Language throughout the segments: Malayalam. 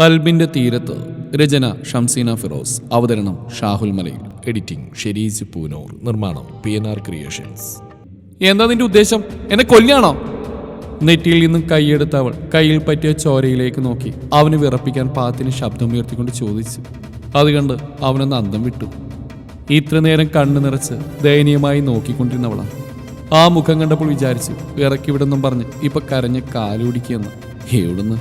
കൽബിന്റെ തീരത്ത് രചന ഷംസീന ഫിറോസ് അവതരണം ഷാഹുൽ മലയിൽ. എഡിറ്റിംഗ് ഷെരീസ് പൂനൂർ നിർമ്മാണം പി എൻ ആർ ക്രിയേഷൻസ്. എന്താ നിന്റെ ഉദ്ദേശം? എന്നെ കൊല്ലാണോ നെറ്റിയിൽ നിന്ന് കൈയെടുത്ത അവൾ കയ്യിൽ പറ്റിയ ചോരയിലേക്ക് നോക്കി. അവന് വിറപ്പിക്കാൻ പാത്തിന് ശബ്ദമുയർത്തിക്കൊണ്ട് ചോദിച്ചു. അത് കണ്ട് അവനൊന്ന് അന്തം വിട്ടു. ഇത്ര നേരം കണ്ണു നിറച്ച് ദയനീയമായി നോക്കിക്കൊണ്ടിരുന്നവളാണ് ആ മുഖം കണ്ടപ്പോൾ വിചാരിച്ചു ഇറക്കി വിടുന്നും പറഞ്ഞ് ഇപ്പൊ കരഞ്ഞ് കാലുപിടിക്കുകയെന്ന് എവിടുന്ന്?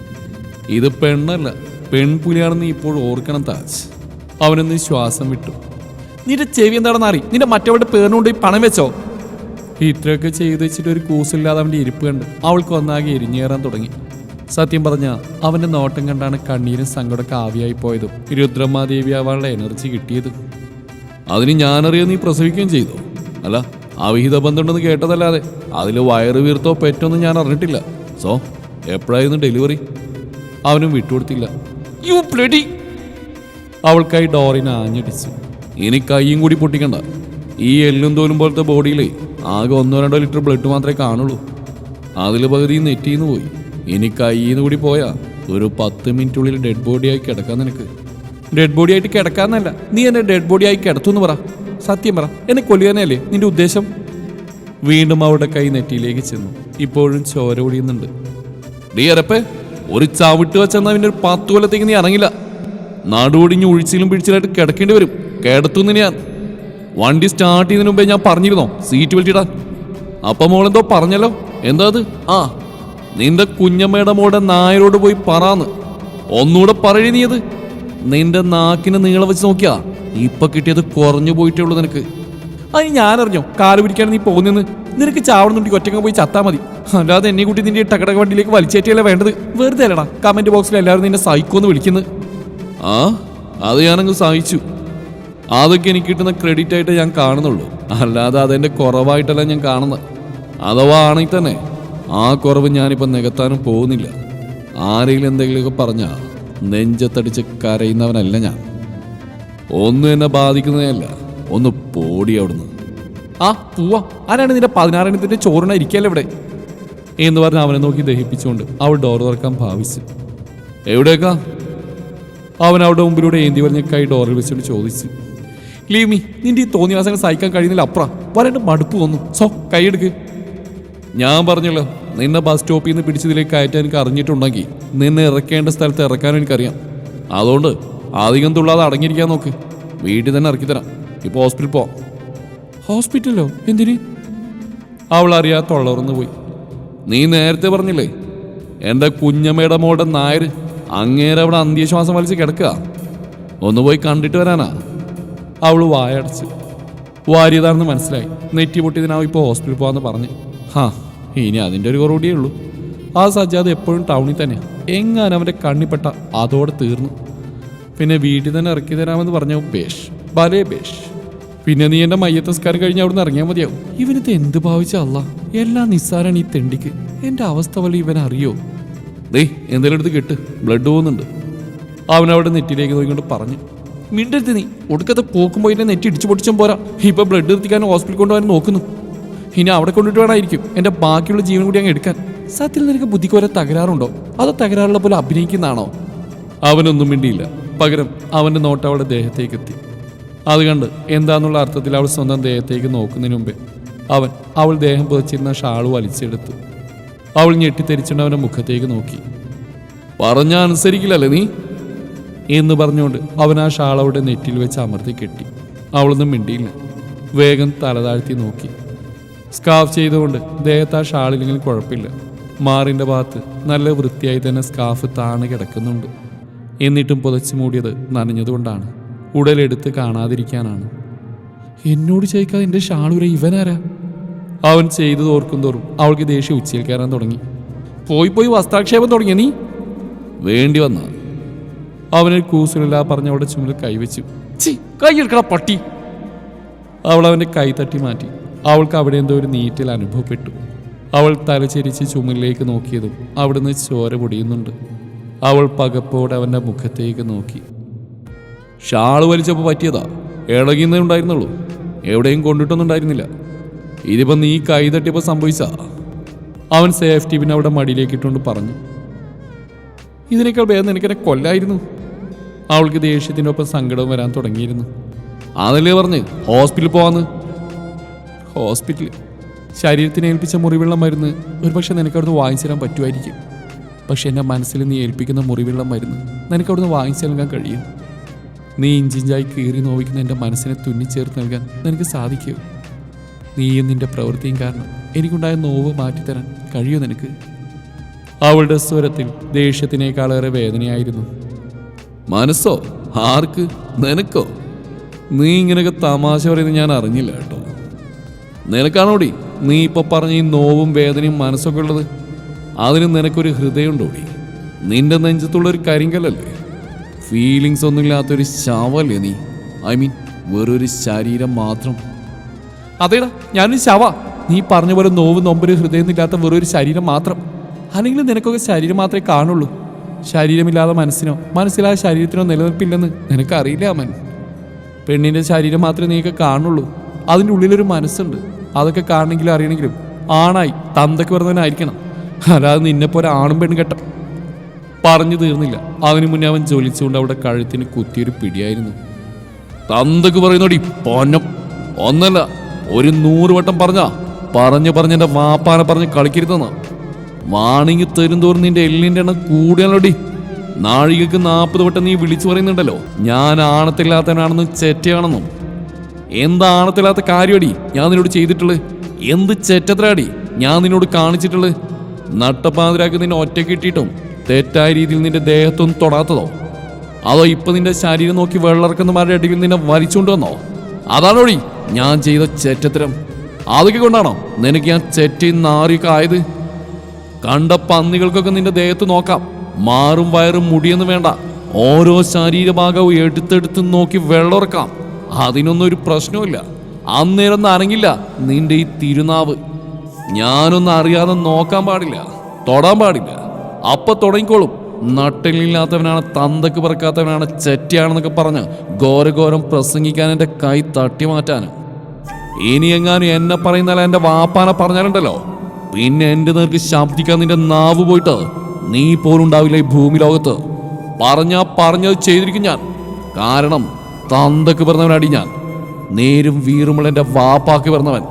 ഇത് പെണ്ണല്ല. പെൺപുലിയാണെന്ന് ഇപ്പോൾ ഓർക്കണം താജ്. അവനൊന്ന് ശ്വാസം വിട്ടു. നിന്റെ ചെവി എന്താണെന്ന് അറി നിന്റെ മറ്റവളുടെ പേരിനുകൊണ്ട് ഈ പണം വെച്ചോ. ഇത്രയൊക്കെ ചെയ്തു വെച്ചിട്ട് ഒരു കൂസില്ലാതെ അവന്റെ ഇരിപ്പ് കണ്ട് അവൾക്ക് ഒന്നാകെ എരിഞ്ഞേറാൻ തുടങ്ങി. സത്യം പറഞ്ഞ അവന്റെ നോട്ടം കണ്ടാണ് കണ്ണീരും സങ്കടമൊക്കെ ആവിയായി പോയതും. രുദ്രമാദേവി അവളുടെ എനർജി കിട്ടിയത്. അതിന് ഞാനറിയാൻ നീ പ്രസവിക്കുകയും ചെയ്തു. അല്ല അവിഹിത ബന്ധമുണ്ടെന്ന് കേട്ടതല്ലാതെ അതിൽ വയറ് വീർത്തോ പെറ്റോന്നും ഞാൻ അറിഞ്ഞിട്ടില്ല. സോ എപ്പോഴായിരുന്നു ഡെലിവറി? അവനും വിട്ടുകൊടുത്തില്ല. യു ബ്ലഡി അവൾക്കായി ഡോറിനെ ആഞ്ഞടിച്ചു. ഇനി കൈയും കൂടി പൊട്ടിക്കണ്ട. ഈ എല്ലും തോലും പോലത്തെ ബോഡിയിൽ ആകെ ഒന്നോ രണ്ടോ ലിറ്റർ ബ്ലഡ് മാത്രമേ കാണുള്ളൂ. അതിൽ പകുതി നെറ്റിന്ന് പോയി. ഇനി കയ്യിന്ന് കൂടി പോയാ ഒരു പത്ത് മിനിറ്റുള്ളിൽ ഡെഡ് ബോഡിയായി കിടക്കാൻ നിനക്ക്. ഡെഡ് ബോഡി ആയിട്ട് കിടക്കാന്നല്ല. നീ എന്നെ ഡെഡ് ബോഡി ആയി കിടത്തുന്ന് പറ. സത്യം പറ. എന്നെ കൊല്ലുകനല്ലേ നിന്റെ ഉദ്ദേശം? വീണ്ടും അവളുടെ കൈ നെറ്റിയിലേക്ക് ചെന്നു. ഇപ്പോഴും ചോര ഒടിയുന്നുണ്ട്. ഡിയറപ്പേ ഒരു ചവിട്ട് വെച്ചെന്നാ പിന്നെ ഒരു പത്ത് കൊല്ലത്തേക്ക് നീ ഇറങ്ങില്ല. നാടുപൊടിഞ്ഞ് ഒഴിച്ചിലും പിഴിച്ചിലായിട്ട് കിടക്കേണ്ടി വരും. കിടത്തുന്നു ഞാൻ വണ്ടി സ്റ്റാർട്ട് ചെയ്യുന്നതിന് മുമ്പേ ഞാൻ പറഞ്ഞിരുന്നോ? സീറ്റ് ഇടാൻ അപ്പൊ മോളെന്തോ പറഞ്ഞല്ലോ? എന്താ അത്? ആ നിന്റെ കുഞ്ഞമ്മയുടെ മോളുടെ നായരോട് പോയി പറാന്ന്. ഒന്നുകൂടെ പറയണി നീ അത്. നിന്റെ നാക്കിന് നീളം വെച്ച് നോക്കിയാ. ഇപ്പൊ കിട്ടിയത് കുറഞ്ഞു പോയിട്ടേ ഉള്ളൂ നിനക്ക്. അത് ഞാനറിഞ്ഞോ. കാൽ പിടിക്കാൻ നീ പോകുന്നെന്ന് നിനക്ക് ചാവണമെന്നുണ്ടെങ്കിൽ ഒറ്റക്കം പോയി ചത്താ മതി. അല്ലാതെ എന്നെ കൂട്ടി നിന്റെ ടക്കടക വണ്ടിയിലേക്ക് വലിച്ചേറ്റിയല്ല വേണ്ടത്? വെറുതെ അല്ലടാ. കമന്റ് ബോക്സിൽ എല്ലാവരും നിന്നെ സഹിക്കോന്ന് വിളിക്കുന്നത് ആ അത് ഞാനങ്ങ് സഹിച്ചു. അതൊക്കെ എനിക്ക് കിട്ടുന്ന ക്രെഡിറ്റ് ആയിട്ട് ഞാൻ കാണുന്നുള്ളൂ. അല്ലാതെ അതെന്റെ കുറവായിട്ടല്ല ഞാൻ കാണുന്നത്. അഥവാ ആണെങ്കിൽ തന്നെ ആ കുറവ് ഞാനിപ്പോൾ നികത്താനും പോകുന്നില്ല. ആരെങ്കിലും എന്തെങ്കിലുമൊക്കെ പറഞ്ഞാ നെഞ്ചത്തടിച്ച് കരയുന്നവനല്ല ഞാൻ. ഒന്നും എന്നെ ബാധിക്കുന്നതല്ല ഒന്ന് പോടി അവിടുന്ന്. ആ പൂവാ. ആരാണ് നിന്റെ പതിനാറെണ്ണത്തിന്റെ ചോറിന ഇരിക്കല്ലേ ഇവിടെ? എന്ന് പറഞ്ഞ് അവനെ നോക്കി ദഹിപ്പിച്ചുകൊണ്ട് അവൾ ഡോർ തുറക്കാൻ ഭാവിച്ചു. എവിടേക്കാ? അവൻ അവിടെ മുമ്പിലൂടെ ഏന്തി പറഞ്ഞ കൈ ഡോറിൽ വെച്ചുകൊണ്ട് ചോദിച്ചു. ലീമി നിന്റെ ഈ തോന്നിവാസങ്ങൾ സഹിക്കാൻ കഴിയുന്നില്ല അപ്ര വരണ്ട് മടുപ്പ് വന്നു. സോ കൈയെടുക്ക് ഞാൻ പറഞ്ഞല്ലോ നിന്നെ ബസ് സ്റ്റോപ്പിൽ നിന്ന് പിടിച്ചതിലേക്ക് കയറ്റാൻ എനിക്ക് അറിഞ്ഞിട്ടുണ്ടെങ്കിൽ നിന്നെ ഇറക്കേണ്ട സ്ഥലത്ത് ഇറക്കാനും എനിക്കറിയാം. അതുകൊണ്ട് അധികം തുള്ളാതെ അടങ്ങിയിരിക്കാൻ നോക്ക്. വീട്ടിൽ തന്നെ ഇറക്കി തരാം ഇപ്പോൾ ഹോസ്പിറ്റലിൽ പോ. ഹോസ്പിറ്റലോ? എന്തിന്? അവൾ അറിയാത്തുള്ളവർന്ന് പോയി. നീ നേരത്തെ പറഞ്ഞില്ലേ എന്റെ കുഞ്ഞമ്മയുടെ മോളുടെ നായർ അങ്ങേരെ അവിടെ അന്ത്യശ്വാസം വലിച്ച് കിടക്കുക. ഒന്ന് പോയി കണ്ടിട്ട് വരാനാ. അവൾ വായടച്ചു. വാരിയതാണെന്ന് മനസ്സിലായി. നെറ്റി പൊട്ടിയതിനാവും ഇപ്പോൾ ഹോസ്പിറ്റലിൽ പോകാമെന്ന് പറഞ്ഞു. ഹാ ഇനി അതിന്റെ ഒരു കുറവുകൂടിയേ ഉള്ളൂ. ആ സജ്ജാദ് എപ്പോഴും ടൗണിൽ തന്നെ എങ്ങാനും അവന്റെ കണ്ണിപ്പെട്ട അതോടെ തീർന്നു. പിന്നെ വീട്ടിൽ തന്നെ ഇറക്കി തരാമെന്ന് പറഞ്ഞു ബേഷ് ഭലേ ബേഷ്. പിന്നെ നീ എന്റെ മയ്യത്തസ്കാരം കഴിഞ്ഞ് അവിടുന്ന് ഇറങ്ങിയാൽ മതിയാവും. ഇവനത് എന്ത് ഭാവിച്ച അല്ല എല്ലാം നിസ്സാരാണ് ഈ തെണ്ടിക്ക്. എന്റെ അവസ്ഥ വല്ല ഇവൻ അറിയോ? ദേ എന്തെങ്കിലും എടുത്ത് കെട്ട്. ബ്ലഡ് പോകുന്നുണ്ട്. അവൻ അവിടെ നെറ്റിലേക്ക് നോക്കിക്കൊണ്ട് പറഞ്ഞു. മിണ്ടരുത് നീ. ഒടുക്കത്തെ പോക്കുമ്പോൾ എന്നെ നെറ്റി ഇടിച്ചു പൊട്ടിച്ചും പോരാ. ഇപ്പൊ ബ്ലഡ് എത്തിക്കാൻ ഹോസ്പിറ്റലിൽ കൊണ്ടുപോകാൻ നോക്കുന്നു. ഇനി അവിടെ കൊണ്ടിട്ട് വേണമായിരിക്കും എന്റെ ബാക്കിയുള്ള ജീവൻ കൂടി അങ്ങ് എടുക്കാൻ. സത്യത്തിൽ നിനക്ക് ബുദ്ധിക്ക് വരെ തകരാറുണ്ടോ? അതോ തകരാറുള്ള പോലെ അഭിനയിക്കുന്നതാണോ? അവനൊന്നും മിണ്ടിയില്ല. പകരം അവന്റെ നോട്ട് അവളുടെ ദേഹത്തേക്ക് എത്തി. അത് എന്താന്നുള്ള അർത്ഥത്തിൽ അവൾ സ്വന്തം ദേഹത്തേക്ക് നോക്കുന്നതിന് മുമ്പേ അവൻ അവൾ ദേഹം പുതച്ചിരുന്ന ഷാൾ വലിച്ചെടുത്തു. അവൾ ഞെട്ടിത്തെരിച്ചുകൊണ്ട് അവന്റെ മുഖത്തേക്ക് നോക്കി. പറഞ്ഞ അനുസരിക്കില്ലല്ലേ നീ? എന്ന് പറഞ്ഞുകൊണ്ട് അവൻ ആ ഷാൾ അവളുടെ നെറ്റിൽ വെച്ച് അമർത്തി കെട്ടി. അവളൊന്നും മിണ്ടിയില്ല. വേഗം തലതാഴ്ത്തി നോക്കി. സ്കാഫ് ചെയ്തുകൊണ്ട് ദേഹത്ത് ആ ഷാളില്ലെങ്കിൽ കുഴപ്പമില്ല. മാറിന്റെ ഭാഗത്ത് നല്ല വൃത്തിയായി തന്നെ സ്കാഫ് താണു കിടക്കുന്നുണ്ട്. എന്നിട്ടും പുതച്ചു മൂടിയത് നനഞ്ഞതുകൊണ്ടാണ്. ഉടലെടുത്ത് കാണാതിരിക്കാനാണ്. എന്നോട് ചോദിക്കാതെ എന്റെ ഷാളൂര ഇവനാരാ? അവൻ ചെയ്തു ഓർക്കും തോറും അവൾക്ക് ദേഷ്യം ഉച്ചയിൽ കയറാൻ തുടങ്ങി. പോയി പോയി വസ്ത്രാക്ഷേപം തുടങ്ങിയ നീ? വേണ്ടി വന്ന അവനൊരു കൂസലില്ല പറഞ്ഞ അവളുടെ ചുമലിൽ കൈവച്ചു. ചി കൈയെടുക്കട പട്ടി. അവൾ അവന്റെ കൈ തട്ടി മാറ്റി. അവൾക്ക് അവിടെ എന്തോ ഒരു നീറ്റിൽ അനുഭവപ്പെട്ടു. അവൾ തലചെരിച്ച് ചുമലിലേക്ക് നോക്കിയതും അവിടുന്ന് ചോര പൊടിയുന്നുണ്ട്. അവൾ പകപ്പോടെ അവന്റെ മുഖത്തേക്ക് നോക്കി. ഷാൾ വലിച്ചപ്പോൾ പറ്റിയതാ. ഇളകിന്നേ ഉണ്ടായിരുന്നുള്ളൂ. എവിടെയും കൊണ്ടിട്ടൊന്നും ഉണ്ടായിരുന്നില്ല. ഇതിപ്പോ നീ കൈ തട്ടിയപ്പോൾ സംഭവിച്ച അവൻ സേഫ്റ്റി പിന്നെ അവിടെ മടിയിലേക്ക് ഇട്ടുകൊണ്ട് പറഞ്ഞു. ഇതിനേക്കാൾ ഭേദം എനിക്കെന്നെ കൊല്ലായിരുന്നു. അവൾക്ക് ദേഷ്യത്തിന്റെ ഒപ്പം സങ്കടവും വരാൻ തുടങ്ങിയിരുന്നു. അതല്ലേ പറഞ്ഞ് ഹോസ്പിറ്റലിൽ പോവാന്ന്? ഹോസ്പിറ്റലിൽ ശരീരത്തിന് ഏൽപ്പിച്ച മുറിവുള്ള മരുന്ന് ഒരുപക്ഷെ നിനക്ക് അവിടുന്ന് വാങ്ങിച്ചു തരാൻ പറ്റുമായിരിക്കും. പക്ഷെ എന്റെ മനസ്സിൽ നീ ഏൽപ്പിക്കുന്ന മുറിവുള്ള മരുന്ന് നിനക്ക് അവിടുന്ന് വാങ്ങിച്ചു നൽകാൻ കഴിയും. നീ ഇഞ്ചിഞ്ചായി കീറി നോവിക്കുന്ന എന്റെ മനസ്സിനെ തുന്നിച്ചേർത്ത് നൽകാൻ നിനക്ക് സാധിക്കൂ. നീയും നിന്റെ പ്രവൃത്തിയും കാരണം എനിക്കുണ്ടായ നോവ് മാറ്റിത്തരാൻ കഴിയൂ നിനക്ക്? അവളുടെ സ്വരത്തിൽ ദേഷ്യത്തിനേക്കാളേറെ വേദനയായിരുന്നു. മനസ്സോ? ആർക്ക്? നിനക്കോ? നീ ഇങ്ങനെയൊക്കെ തമാശ പറയുന്നത് ഞാൻ അറിഞ്ഞില്ല കേട്ടോ. നിനക്കാണോടി? നീ ഇപ്പൊ പറഞ്ഞ ഈ നോവും വേദനയും മനസ്സൊക്കെ ഉള്ളത്? അതിന് നിനക്കൊരു ഹൃദയമുണ്ടോടി? നിന്റെ നെഞ്ചത്തുള്ളൊരു കരിങ്കല്ലല്ലേ? ഫീലിങ്സ് ഒന്നുമില്ലാത്തൊരു ശവല്ലേ നീ? ഐ മീൻ വെറൊരു ശരീരം മാത്രം. അതേടാ ഞാനൊരു ശവ. നീ പറഞ്ഞ പോലെ നോവ് നൊമ്പര് ഹൃദയമില്ലാത്ത വെറൊരു ശരീരം മാത്രം. അല്ലെങ്കിൽ നിനക്കൊക്കെ ശരീരം മാത്രമേ കാണുള്ളൂ. ശരീരമില്ലാതെ മനസ്സിനോ മനസ്സിലാതെ ശരീരത്തിനോ നിലനിൽപ്പില്ലെന്ന് നിനക്കറിയില്ല അമ്മൻ പെണ്ണിന്റെ ശരീരം മാത്രമേ നീയൊക്കെ കാണുള്ളൂ. അതിന്റെ ഉള്ളിലൊരു മനസ്സുണ്ട്. അതൊക്കെ കാണണമെങ്കിലും അറിയണമെങ്കിലും ആണായി തന്തയ്ക്ക് വരുന്നവനായിരിക്കണം അല്ലാതെ നിന്നെപ്പോലെ ആണും പെണ്ണും കെട്ട പറഞ്ഞു തീർന്നില്ല. അവന് മുന്നേ അവൻ ജ്വലിച്ചുകൊണ്ട് അവിടെ കഴുത്തിന് കുത്തിയൊരു പിടിയായിരുന്നു. തന്തക്ക് പറയുന്നോടി പൊന്നം. ഒന്നല്ല ഒരു നൂറ് വട്ടം പറഞ്ഞ പറഞ്ഞു പറഞ്ഞ എന്റെ വാപ്പാനെ പറഞ്ഞ് കളിക്കരുതെന്ന്. വാണിങ്ങി തരും തോറും നിന്റെ എല്ലിന്റെ എണ്ണം കൂടിയാലോടി. നാഴികക്ക് നാൽപ്പത് വട്ടം നീ വിളിച്ചു പറയുന്നുണ്ടല്ലോ. ഞാൻ ആണത്തില്ലാത്തവനാണെന്നും ചെറ്റയാണെന്നും. എന്താ ആണത്തില്ലാത്ത കാര്യമടി ഞാൻ നിന്നോട് ചെയ്തിട്ടുള്ളത് എന്ത് ചെറ്റത്രാടി ഞാൻ നിന്നോട് കാണിച്ചിട്ടുള്ളത് നട്ടപ്പാതിരാക്കി നിന്നെ ഒറ്റ ഇട്ടിട്ടും തെറ്റായ രീതിയിൽ നിന്റെ ദേഹത്തൊന്നും തൊടാത്തതോ? അതോ ഇപ്പൊ നിന്റെ ശരീരം നോക്കി വെള്ളറക്കുന്നമാരുടെ ഇടയിൽ നിന്നെ വലിച്ചുകൊണ്ട് വന്നോ? അതാണോടി ഞാൻ ചെയ്ത ചെറ്റത്തരം. അതൊക്കെ കൊണ്ടാണോ നിനക്ക് ഞാൻ ചെറ്റി നാറിയൊക്കെ ആയത്? കണ്ട പന്നികൾക്കൊക്കെ നിന്റെ ദേഹത്ത് നോക്കാം. മാറും വയറും മുടിയെന്ന് വേണ്ട. ഓരോ ശരീരഭാഗവും എടുത്തെടുത്ത് നോക്കി വെള്ളറക്കാം. അതിനൊന്നും ഒരു പ്രശ്നവുമില്ല. അന്നേരം അറിഞ്ഞില്ല നിന്റെ ഈ തിരുനാവ്. ഞാനൊന്നും അറിയാതെ നോക്കാൻ പാടില്ല. തൊടാൻ പാടില്ല. അപ്പൊ തുടങ്ങിക്കോളും. നട്ടലില്ലാത്തവനാണ് തന്തക്ക് പറക്കാത്തവനാണ് ചെറ്റിയാണെന്നൊക്കെ പറഞ്ഞ് ഘോരഘോരം പ്രസംഗിക്കാൻ എന്റെ കൈ തട്ടി മാറ്റാൻ. ഇനി എങ്ങാനും എന്നെ പറയുന്നാലും എന്റെ വാപ്പാനെ പറഞ്ഞാലുണ്ടല്ലോ. പിന്നെ എന്റെ നേർക്ക് ശബ്ദിക്കാൻ നിന്റെ നാവ് പോയിട്ട് നീ പോലും ഉണ്ടാവില്ല ഈ ഭൂമി ലോകത്ത് പറഞ്ഞാ പറഞ്ഞത് ചെയ്തിരിക്കും ഞാൻ. കാരണം തന്തക്ക് പറഞ്ഞവനടി ഞാൻ. നേരും വീറുമുള്ള എന്റെ വാപ്പാക്ക് പറഞ്ഞവൻ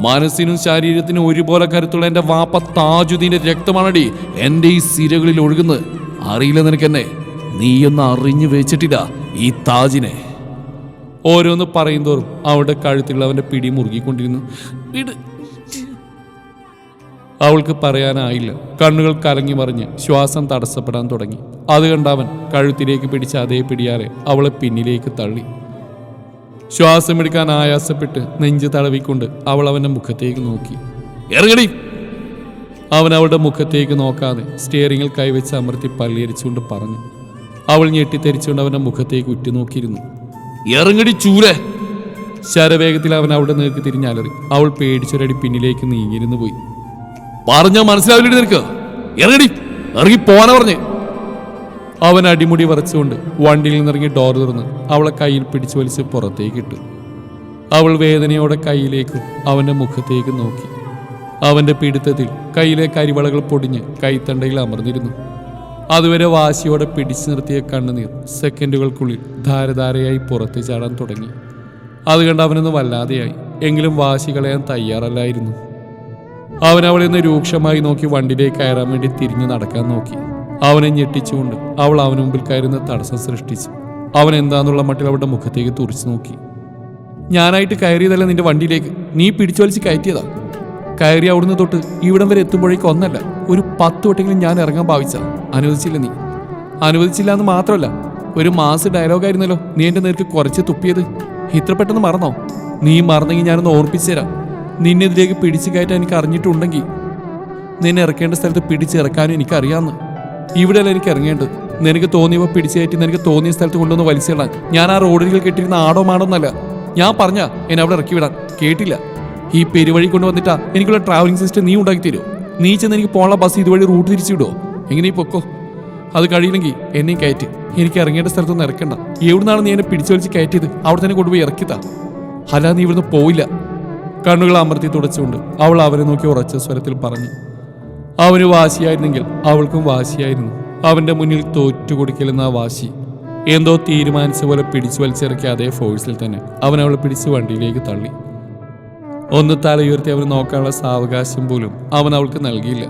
മനസ്സിനും ശരീരത്തിനും ഒരുപോലെ കരുത്തുള്ള എന്റെ വാപ്പ താജുദ്ദീന്റെ രക്തമാണടി. എന്റെ ഈ സിരകളിൽ ഒഴുകുന്നത്. അറിയില്ല നിനക്കെന്നെ. നീയൊന്ന് അറിഞ്ഞു വെച്ചിട്ടില്ല ഈ താജിനെ. ഓരോന്ന് പറയും തോറും അവളുടെ കഴുത്തിലുള്ള അവന്റെ പിടി മുറുകിക്കൊണ്ടിരുന്നു. അവൾക്ക് പറയാനായില്ല. കണ്ണുകൾ കലങ്ങി മറിഞ്ഞ് ശ്വാസം തടസ്സപ്പെടാൻ തുടങ്ങി. അത് കണ്ടവൻ കഴുത്തിലേക്ക് പിടിച്ച അതേ പിടിയാറെ അവളെ പിന്നിലേക്ക് തള്ളി. ശ്വാസമെടുക്കാൻ ആയാസപ്പെട്ട് നെഞ്ച് തടവിക്കൊണ്ട് അവൾ അവന്റെ മുഖത്തേക്ക് നോക്കി. ഇറങ്ങടി. അവൻ അവളുടെ മുഖത്തേക്ക് നോക്കാതെ സ്റ്റിയറിങ്ങിൽ കൈവച്ച് അമർത്തി പല്ലിയരിച്ചുകൊണ്ട് പറഞ്ഞു. അവൾ ഞെട്ടിത്തെരിച്ചുകൊണ്ട് അവന്റെ മുഖത്തേക്ക് ഉറ്റുനോക്കിയിരുന്നു. ഇറങ്ങടി ചൂരെ. ശരവേഗത്തിൽ അവൻ അവിടെ നേർക്ക് തിരിഞ്ഞാലറി. അവൾ പേടിച്ചൊരടി പിന്നിലേക്ക് നീങ്ങിയിരുന്നു പോയി. പറഞ്ഞാൽ മനസ്സിലാവില്ലേ നിനക്ക്. ഇറങ്ങടി. ഇറങ്ങി പോവാനാ പറഞ്ഞേ. അവൻ അടിമുടി വരച്ചുകൊണ്ട് വണ്ടിയിൽ നിന്നിറങ്ങി ഡോർ തുറന്ന് അവളെ കയ്യിൽ പിടിച്ചു വലിച്ച് പുറത്തേക്ക് ഇട്ടു. അവൾ വേദനയോടെ കയ്യിലേക്കും അവന്റെ മുഖത്തേക്കും നോക്കി. അവന്റെ പിടുത്തത്തിൽ കയ്യിലെ കരിവളകൾ പൊടിഞ്ഞ് കൈത്തണ്ടയിൽ അമർന്നിരുന്നു. അതുവരെ വാശിയോടെ പിടിച്ചു നിർത്തിയ കണ്ണുനീർ സെക്കൻഡുകൾക്കുള്ളിൽ ധാരധാരയായി പുറത്തു ചാടാൻ തുടങ്ങി. അത് കണ്ട് അവനൊന്ന് വല്ലാതെയായി. എങ്കിലും വാശി കളയാൻ തയ്യാറല്ലായിരുന്നു. അവൻ അവളെ രൂക്ഷമായി നോക്കി വണ്ടിയിലേക്ക് കയറാൻ വേണ്ടി തിരിഞ്ഞു നടക്കാൻ നോക്കി. അവനെ ഞെട്ടിച്ചുകൊണ്ട് അവൾ അവന് മുമ്പിൽ കയറുന്ന തടസ്സം സൃഷ്ടിച്ചു. അവൻ എന്താന്നുള്ള മട്ടിൽ അവളുടെ മുഖത്തേക്ക് തുറച്ചു നോക്കി. ഞാനായിട്ട് കയറിയതല്ല നിന്റെ വണ്ടിയിലേക്ക്. നീ പിടിച്ചു വലിച്ച് കയറ്റിയതാ. കയറി അവിടുന്ന് തൊട്ട് ഇവിടം വരെ എത്തുമ്പോഴേക്ക് ഒന്നല്ല ഒരു പത്ത് വട്ടെങ്കിലും ഞാൻ ഇറങ്ങാൻ ഭാവിച്ച. അനുവദിച്ചില്ല നീ. അനുവദിച്ചില്ല എന്ന് മാത്രമല്ല ഒരു മാസ് ഡയലോഗായിരുന്നല്ലോ നീ എന്റെ നേർക്ക് കുറച്ച് തുപ്പിയത്. ഇത്ര പെട്ടെന്ന് മറന്നോ? നീ മറന്നെങ്കിൽ ഞാനൊന്ന് ഓർപ്പിച്ചു തരാം. നിന്നെതിലേക്ക് പിടിച്ചു കയറ്റാൻ എനിക്ക് അറിഞ്ഞിട്ടുണ്ടെങ്കിൽ നിന്നെ ഇറക്കേണ്ട സ്ഥലത്ത് പിടിച്ചിറക്കാനും എനിക്കറിയാമെന്ന് ഇവിടെയല്ല എനിക്ക് ഇറങ്ങേണ്ടത്. നിനക്ക് തോന്നിയവ പിടിച്ചേറ്റി നിനക്ക് തോന്നിയ സ്ഥലത്ത് കൊണ്ടുവന്ന് വലിച്ചിടാൻ. ഞാൻ ആ റോഡിൽ കെട്ടിയിരുന്ന ആടോ മാടോന്നല്ല ഞാൻ പറഞ്ഞ എന്നെ അവിടെ ഇറക്കി വിടാൻ. കേട്ടില്ല. ഈ പെരുവഴി കൊണ്ടുവന്നിട്ടാ എനിക്കുള്ള ട്രാവലിംഗ് സിസ്റ്റം നീ ഉണ്ടാക്കി തരുമോ നീ ചെന്ന് എനിക്ക് പോണ ബസ് ഇതുവഴി റൂട്ട് തിരിച്ചു വിടുമോ എങ്ങനെ ഈ പൊക്കോ? അത് കഴിയില്ലെങ്കിൽ എന്നെയും കയറ്റി. എനിക്ക് ഇറങ്ങേണ്ട സ്ഥലത്തൊന്നും ഇറക്കണ്ട. എവിടുന്നാണ് നീ എന്നെ പിടിച്ചു വലിച്ച് കയറ്റിയത്? അവിടെ തന്നെ കൊണ്ടുപോയി ഇറക്കിത്താ. അല്ലാതെ നീ ഇവിടുന്ന് പോയില്ല കണ്ണുകൾ അമർത്തി തുടച്ചുകൊണ്ട് അവൾ അവരെ നോക്കി ഉറച്ച സ്വരത്തിൽ പറഞ്ഞു. അവന് വാശിയായിരുന്നെങ്കിൽ അവൾക്കും വാശിയായിരുന്നു. അവന്റെ മുന്നിൽ തോറ്റുകൊടുക്കലെന്ന ആ വാശി. എന്തോ തീരുമാനിച്ച പോലെ പിടിച്ചു വലിച്ചിറക്കിയ അതേ ഫോഴ്സിൽ തന്നെ അവൻ അവളെ പിടിച്ച് വണ്ടിയിലേക്ക് തള്ളി. ഒന്ന് തലയുയർത്തി അവന് നോക്കാനുള്ള സാവകാശം പോലും അവൻ അവൾക്ക് നൽകിയില്ല.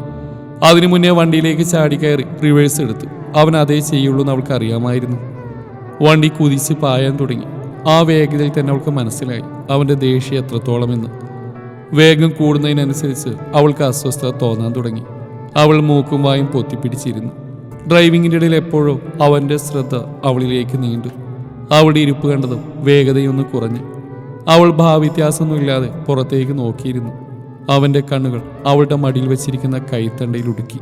അതിനു മുന്നേ വണ്ടിയിലേക്ക് ചാടിക്കയറി റിവേഴ്സ് എടുത്തു. അവൻ അതേ ചെയ്യുള്ളൂ എന്ന് അവൾക്ക് അറിയാമായിരുന്നു. വണ്ടി കുതിച്ച് പായാൻ തുടങ്ങി. ആ വേഗതയിൽ തന്നെ അവൾക്ക് മനസ്സിലായി അവന്റെ ദേഷ്യം എത്രത്തോളമെന്ന്. വേഗം കൂടുന്നതിനനുസരിച്ച് അവൾക്ക് അസ്വസ്ഥത തോന്നാൻ തുടങ്ങി. അവൾ മൂക്കും വായും പൊത്തിപ്പിടിച്ചിരുന്നു. ഡ്രൈവിങ്ങിന്റെ ഇടയിൽ എപ്പോഴോ അവന്റെ ശ്രദ്ധ അവളിലേക്ക് നീണ്ടു. അവളുടെ ഇരിപ്പ് കണ്ടതും വേഗതയൊന്ന് കുറഞ്ഞു. അവൾ ഭാവ്യത്യാസമൊന്നുമില്ലാതെ പുറത്തേക്ക് നോക്കിയിരുന്നു. അവന്റെ കണ്ണുകൾ അവളുടെ മടിയിൽ വെച്ചിരിക്കുന്ന കൈത്തണ്ടയിൽ ഉടുക്കി.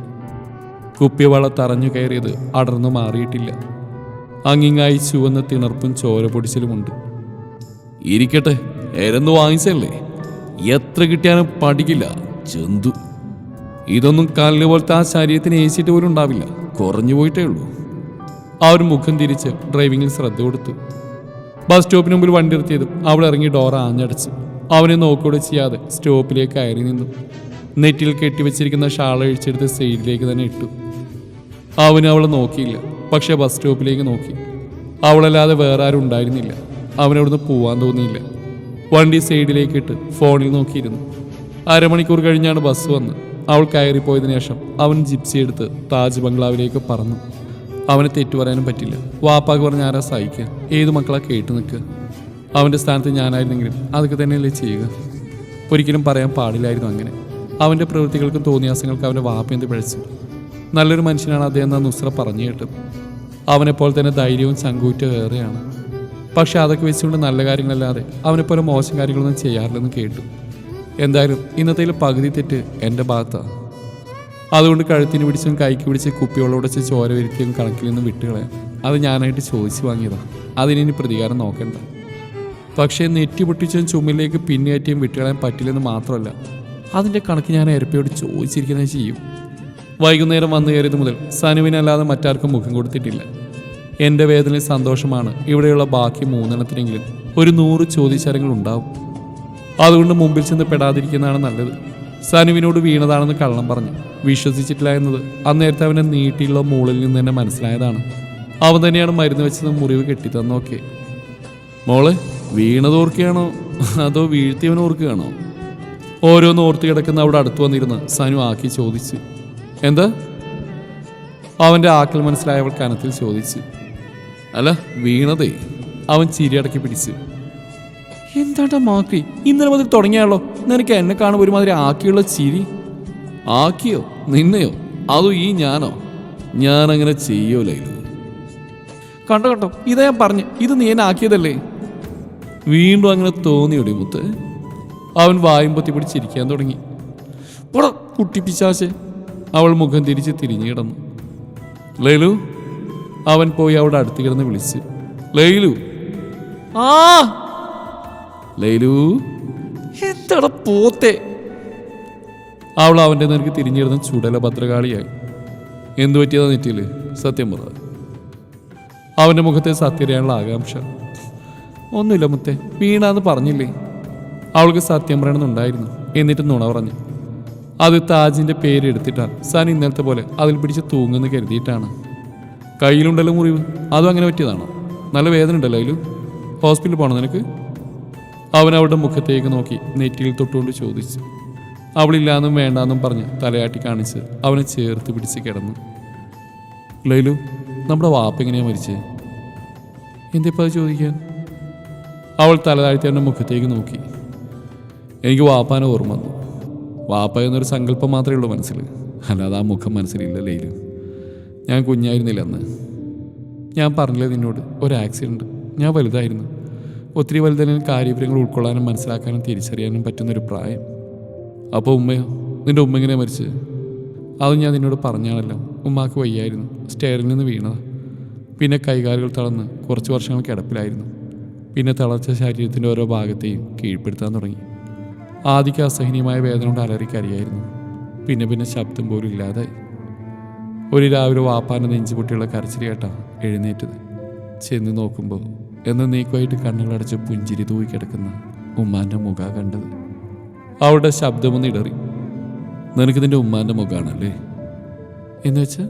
കുപ്പിവള തറഞ്ഞു കയറിയത് അടർന്നു മാറിയിട്ടില്ല. അങ്ങിങ്ങായി ചുവന്ന തിണർപ്പും ചോര പൊടിച്ചിലുമുണ്ട്. ഇരിക്കട്ടെ എരന്ന് വാങ്ങിച്ചല്ലേ? എത്ര കിട്ടിയാലും പഠിക്കില്ല ജന്തു. ഇതൊന്നും കല്ല് പോലത്തെ ആ ശരീരത്തിന് ഏച്ചിട്ട് പോലും ഉണ്ടാവില്ല. കുറഞ്ഞു പോയിട്ടേ ഉള്ളൂ. ആ ഒരു മുഖം തിരിച്ച് ഡ്രൈവിങ്ങിൽ ശ്രദ്ധ കൊടുത്തു. ബസ് സ്റ്റോപ്പിന് മുമ്പിൽ വണ്ടി നിർത്തിയതും അവിടെ ഇറങ്ങി ഡോർ ആഞ്ഞടച്ചു. അവനെ നോക്കൂടെ ചെയ്യാതെ സ്റ്റോപ്പിലേക്ക് കയറി നിന്നു. നെറ്റിൽ കെട്ടിവെച്ചിരിക്കുന്ന ഷാൾ അഴിച്ചെടുത്ത് സൈഡിലേക്ക് തന്നെ ഇട്ടു. അവന് അവളെ നോക്കിയില്ല. പക്ഷെ ബസ് സ്റ്റോപ്പിലേക്ക് നോക്കി. അവളല്ലാതെ വേറെ ആരും ഉണ്ടായിരുന്നില്ല. അവനവിടുന്ന് പോവാൻ തോന്നിയില്ല. വണ്ടി സൈഡിലേക്ക് ഇട്ട് ഫോണിൽ നോക്കിയിരുന്നു. അരമണിക്കൂർ കഴിഞ്ഞാണ് ബസ് വന്ന് അവൾ കയറിപ്പോയതിനു ശേഷം അവൻ ജിപ്സി എടുത്ത് താജ് ബംഗ്ലാവിലേക്ക് പറന്നു. അവന് തെറ്റു പറയാനും പറ്റില്ല. വാപ്പാക്ക് പറഞ്ഞ ആരാ സഹിക്കുക? ഏത് മക്കളാ കേട്ടു നിൽക്കുക? അവന്റെ സ്ഥാനത്ത് ഞാനായിരുന്നെങ്കിലും അതൊക്കെ തന്നെയല്ലേ ചെയ്യുക. ഒരിക്കലും പറയാൻ പാടില്ലായിരുന്നു അങ്ങനെ. അവന്റെ പ്രവൃത്തികൾക്കും തോന്നിയാസങ്ങൾക്കും അവന്റെ വാപ്പയെന്ത് പിഴച്ചു? നല്ലൊരു മനുഷ്യനാണ് അദ്ദേഹം എന്നാ നുസ്ര പറഞ്ഞു കേട്ടത്. അവനെപ്പോലെ തന്നെ ധൈര്യവും ചങ്കൂറ്റവും ഏറെയാണ്. പക്ഷെ അതൊക്കെ വെച്ചുകൊണ്ട് നല്ല കാര്യങ്ങളല്ലാതെ അവനെപ്പോലെ മോശം കാര്യങ്ങളൊന്നും ചെയ്യാറില്ലെന്ന് കേട്ടു. എന്തായാലും ഇന്നത്തേൽ പകുതി തെറ്റ് എന്റെ ഭാഗത്താണ് അതുകൊണ്ട് കഴുത്തിന് പിടിച്ചും കൈക്ക് പിടിച്ച് കുപ്പികളോടച്ച് ചോര വരുത്തിയും കണക്കിൽ നിന്ന് വിട്ടുകളയാം അത് ഞാനായിട്ട് ചോദിച്ചു വാങ്ങിയതാ. അതിനി പ്രതികാരം നോക്കണ്ട. പക്ഷേ നെറ്റി പൊട്ടിച്ചും ചുമലിലേക്ക് പിന്നേറ്റിയും വിട്ടുകളയാൻ പറ്റില്ലെന്ന് മാത്രമല്ല അതിന്റെ കണക്ക് ഞാൻ എരപ്പയോട് ചോദിച്ചിരിക്കുന്നത് ചെയ്യും. വൈകുന്നേരം വന്നു കയറിയത് മുതൽ സനുവിനല്ലാതെ മറ്റാർക്കും മുഖം കൊടുത്തിട്ടില്ല. എന്റെ വേദനയിൽ സന്തോഷമാണ് ഇവിടെയുള്ള ബാക്കി മൂന്നെണ്ണത്തിനെങ്കിലും ഒരു നൂറ് ചോദ്യചരങ്ങൾ ഉണ്ടാവും. അതുകൊണ്ട് മുമ്പിൽ ചെന്ന് പെടാതിരിക്കുന്നതാണ് നല്ലത്. സനുവിനോട് വീണതാണെന്ന് കള്ളം പറഞ്ഞു. വിശ്വസിച്ചിട്ടില്ല എന്നത് അന്നേരത്തെ അവനെ നീട്ടിയുള്ള മുകളിൽ നിന്ന് തന്നെ മനസ്സിലായതാണ്. അവൻ തന്നെയാണ് മരുന്ന് വെച്ചത് മുറിവ് കെട്ടിത്തന്നൊക്കെ. മോളെ വീണത് ഓർക്കുകയാണോ? അതോ വീഴ്ത്തിയവൻ ഓർക്കുകയാണോ? ഓരോന്ന് ഓർത്ത് കിടക്കുന്ന അവിടെ അടുത്ത് വന്നിരുന്ന് സനു ആക്കി ചോദിച്ചു. എന്താ? അവന്റെ ആക്കൽ മനസ്സിലായവൾ കനത്തിൽ ചോദിച്ചു. അല്ല വീണതേ. അവൻ ചിരിയടക്കി പിടിച്ചു. എന്താണ്ടാ മാക്കി ഇന്നലെ മുതൽ തുടങ്ങിയാലോ നിനക്ക് എന്നെ കാണുമ്പോൾ ഒരുമാതിരി ആക്കിയുള്ള ചിരി. ആക്കിയോ? നിന്നെയോ? അതോ ഈ ഞാനോ? ഞാൻ അങ്ങനെ ലൈലു കണ്ടോ കണ്ടോ? ഇതാ ഞാൻ പറഞ്ഞു. ഇത് നീ എന്നെ ആക്കിയതല്ലേ? വീണ്ടും അങ്ങനെ തോന്നിയോടി മുത്ത്. അവൻ വായും പൊത്തി പിടിച്ചിരിക്കാൻ തുടങ്ങി. പോടാ കുട്ടിപ്പിച്ചാശെ അവൾ മുഖം തിരിച്ച് തിരിഞ്ഞു കിടന്നു ലൈലു അവൻ പോയി അവിടെ അടുത്ത് കിടന്ന് വിളിച്ച്. ലൈലു. ആ! ലൈലു. എന്താണ് പോത്തെ? അവൾ അവന്റെ നേർക്ക് തിരിഞ്ഞിരുന്ന ചുടല ഭദ്രകാളിയായി. എന്തു പറ്റിയതാ നെറ്റിയിൽ? സത്യം പറ. അവന്റെ മുഖത്തെ സത്യറിയാനുള്ള ആകാംക്ഷ. ഒന്നുമില്ല മുത്തേ വീണാന്ന് പറഞ്ഞില്ലേ? അവൾക്ക് സത്യം പറയണമെന്നുണ്ടായിരുന്നു. എന്നിട്ട് നുണ പറഞ്ഞു. അത് താജിന്റെ പേര് എടുത്തിട്ടാണ് സൻ ഇന്നലത്തെ പോലെ അതിൽ പിടിച്ച് തൂങ്ങുന്ന കരുതിയിട്ടാണ്. കയ്യിലുണ്ടല്ലോ മുറിവ്. അതും അങ്ങനെ പറ്റിയതാണോ? നല്ല വേദന ഉണ്ടല്ലോ അതിൽ ഹോസ്പിറ്റലിൽ പോകണം നിനക്ക്? അവൻ അവളുടെ മുഖത്തേക്ക് നോക്കി നെറ്റിയിൽ തൊട്ടുകൊണ്ട് ചോദിച്ചു. അവളില്ലാന്നും വേണ്ടാന്നും പറഞ്ഞ് തലയാട്ടി കാണിച്ച് അവനെ ചേർത്ത് പിടിച്ച് കിടന്നു. ലൈലു നമ്മുടെ വാപ്പ എങ്ങനെയാ മരിച്ചേ? എന്തിപ്പോൾ അത് ചോദിക്കാൻ? അവൾ തലതാഴ്ത്തി അവന്റെ മുഖത്തേക്ക് നോക്കി. എനിക്ക് വാപ്പാനെ ഓർമ്മ വന്നു. വാപ്പ എന്നൊരു സങ്കല്പം മാത്രമേ ഉള്ളൂ മനസ്സിൽ. അല്ലാതെ ആ മുഖം മനസ്സിലില്ല ലൈലു. ഞാൻ കുഞ്ഞായിരുന്നില്ല അന്ന്. ഞാൻ പറഞ്ഞില്ലേ നിന്നോട് ഒരു ആക്സിഡന്റ്. ഞാൻ വലുതായിരുന്നു. ഒത്തിരി വലുതായാലും കാര്യവിവരങ്ങൾ ഉൾക്കൊള്ളാനും മനസ്സിലാക്കാനും തിരിച്ചറിയാനും പറ്റുന്നൊരു പ്രായം. അപ്പോൾ ഉമ്മയോ നിന്റെ ഉമ്മ ഇങ്ങനെ മരിച്ചത് അത് ഞാൻ നിന്നോട് പറഞ്ഞാണല്ലോ. ഉമ്മാക്ക് വയ്യായിരുന്നു. സ്റ്റെയറിൽ നിന്ന് വീണത്. പിന്നെ കൈകാലുകൾ തളർന്ന് കുറച്ച് വർഷങ്ങൾ കിടപ്പിലായിരുന്നു. പിന്നെ തളർച്ച ശരീരത്തിന്റെ ഓരോ ഭാഗത്തെയും കീഴ്പ്പെടുത്താൻ തുടങ്ങി. ആദ്യക്ക് അസഹനീയമായ വേദന കൊണ്ട് അലറിക്കരിയായിരുന്നു. പിന്നെ പിന്നെ ശബ്ദം പോലും ഇല്ലാതെ ഒരു രാവിലെ വാപ്പാന്റെ നെഞ്ചുപൊട്ടിയുള്ള കരച്ചിൽ കേട്ടാണ് എഴുന്നേറ്റത്. ചെന്ന് നോക്കുമ്പോൾ എന്ന് നീക്കുമായിട്ട് കണ്ണുകളടച്ച് പുഞ്ചിരി തൂയി കിടക്കുന്ന ഉമ്മാന്റെ മുഖ കണ്ടത്. അവളുടെ ശബ്ദമൊന്ന് ഇടറി. നിനക്ക് നിന്റെ ഉമ്മാന്റെ മുഖാണല്ലേ? എന്ന് വെച്ചാൽ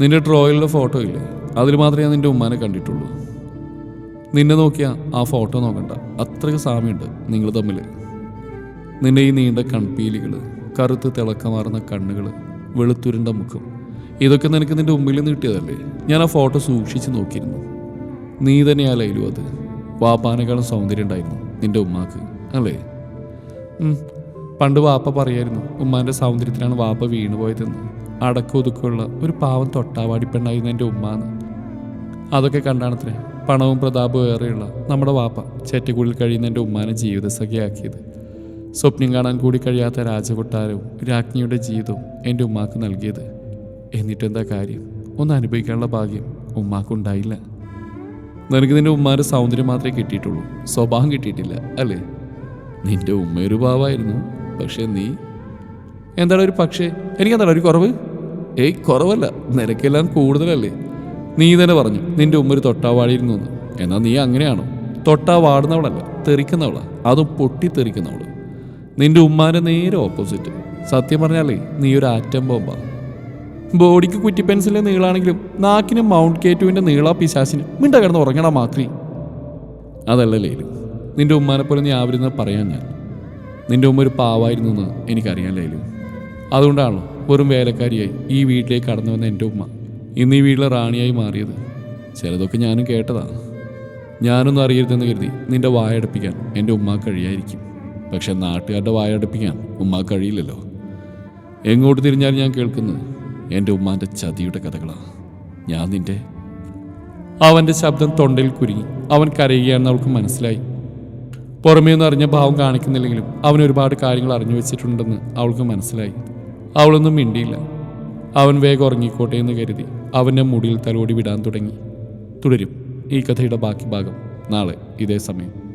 നിന്റെ ഡ്രോയിലുള്ള ഫോട്ടോ ഇല്ലേ? അതിൽ മാത്രമേ ഞാൻ നിന്റെ ഉമ്മാനെ കണ്ടിട്ടുള്ളൂ. നിന്നെ നോക്കിയാ ആ ഫോട്ടോ നോക്കണ്ട. അത്രയ്ക്ക് സാമ്യമുണ്ട് നിങ്ങൾ തമ്മിൽ നിന്റെ ഈ നീണ്ട കൺപീലികൾ കറുത്ത് തിളക്കമാർന്ന കണ്ണുകൾ വെളുത്തുരുണ്ട മുഖം ഇതൊക്കെ നിനക്ക് നിന്റെ മുമ്പിൽ നിന്ന് കിട്ടിയതല്ലേ? ഞാൻ ആ ഫോട്ടോ സൂക്ഷിച്ച് നോക്കിയിരുന്നു. നീ തന്നെയാ ലൈലു അത്. വാപ്പാനേക്കാളും സൗന്ദര്യം ഉണ്ടായിരുന്നു നിന്റെ ഉമ്മാക്ക് അല്ലേ? പണ്ട് വാപ്പ പറയായിരുന്നു ഉമ്മാന്റെ സൗന്ദര്യത്തിലാണ് വാപ്പ വീണുപോയതെന്ന് അടക്കം ഒതുക്കമുള്ള ഒരു പാവം തൊട്ടാവാടി പെണ്ണായിരുന്നു എന്റെ ഉമ്മാന്ന്. അതൊക്കെ കണ്ടാണത്രേ പണവും പ്രതാപവും ഏറെയുള്ള നമ്മുടെ വാപ്പ ചേറ്റക്കുള്ളിൽ കഴിയുന്ന എന്റെ ഉമ്മാനെ ജീവിതസഖിയാക്കിയത് സ്വപ്നം കാണാൻ കൂടി കഴിയാത്ത രാജകൊട്ടാരവും രാജ്ഞിയുടെ ജീവിതവും എന്റെ ഉമ്മാക്ക് നൽകിയത്. എന്നിട്ടെന്താ കാര്യം? ഒന്ന് അനുഭവിക്കാനുള്ള ഭാഗ്യം ഉമ്മാക്കുണ്ടായില്ല. നിനക്ക് നിന്റെ ഉമ്മാരെ സൗന്ദര്യം മാത്രമേ കിട്ടിയിട്ടുള്ളൂ. സ്വഭാവം കിട്ടിയിട്ടില്ല അല്ലേ? നിന്റെ ഉമ്മ ഒരു പക്ഷേ നീ എന്താണ് ഒരു പക്ഷേ? എനിക്കെന്താണ് ഒരു കുറവ്? ഏയ് കുറവല്ല നിനക്കെല്ലാം കൂടുതലല്ലേ? നീ തന്നെ പറഞ്ഞു നിന്റെ ഉമ്മ ഒരു തൊട്ടാവാടിയിരുന്നു എന്ന് എന്നാൽ നീ അങ്ങനെയാണോ? തൊട്ടാ വാടുന്നവളല്ല തെറിക്കുന്നവളാ. അതും പൊട്ടി തെറിക്കുന്നവൾ നിന്റെ ഉമ്മാന്റെ നേരെ ഓപ്പോസിറ്റ് സത്യം പറഞ്ഞാലേ നീ ഒരു ആറ്റം ബോംബാ. ബോഡിക്ക് കുറ്റി പെൻസിലിന്റെ നീളാണെങ്കിലും നാക്കിന് മൗണ്ട് കേറ്റുവിന്റെ നീളാ പിശാസിന് മിണ്ട കിടന്ന് ഉറങ്ങണ മാത്രി അതല്ല ലേലു നിന്റെ ഉമ്മാനെ പോലെ നീ ആവരുന്ന പറയാൻ ഞാൻ. നിന്റെ ഉമ്മ ഒരു പാവായിരുന്നു എന്ന് എനിക്കറിയാൻ ലേലു. അതുകൊണ്ടാണല്ലോ വെറും വേലക്കാരിയായി ഈ വീട്ടിലേക്ക് കടന്നു വന്ന എന്റെ ഉമ്മ ഇന്ന് ഈ വീട്ടിലെ റാണിയായി മാറിയത്. ചിലതൊക്കെ ഞാനും കേട്ടതാണ് ഞാനൊന്നും അറിയരുതെന്ന് കരുതി നിന്റെ വായടപ്പിക്കാൻ എന്റെ ഉമ്മ കഴിയായിരിക്കും. പക്ഷെ നാട്ടുകാരുടെ വായടപ്പിക്കാൻ ഉമ്മ കഴിയില്ലല്ലോ. എങ്ങോട്ട് തിരിഞ്ഞാലും ഞാൻ കേൾക്കുന്നത് എന്റെ ഉമ്മാന്റെ ചതിയുടെ കഥകളാണ് ഞാൻ നിന്റെ അവന്റെ ശബ്ദം തൊണ്ടയിൽ കുരുങ്ങി. അവൻ കരയുകയാണെന്ന് അവൾക്ക് മനസ്സിലായി. പുറമേ നിന്ന് അറിഞ്ഞ ഭാവം കാണിക്കുന്നില്ലെങ്കിലും അവൻ ഒരുപാട് കാര്യങ്ങൾ അറിഞ്ഞു വെച്ചിട്ടുണ്ടെന്ന് അവൾക്ക് മനസ്സിലായി. അവളൊന്നും മിണ്ടിയില്ല. അവൻ വേഗം ഉറങ്ങിക്കോട്ടെ എന്ന് കരുതി അവന്റെ മുടിയിൽ തലോടി വിടാൻ തുടങ്ങി. തുടരും ഈ കഥയുടെ ബാക്കി ഭാഗം. നാളെ ഇതേ സമയം.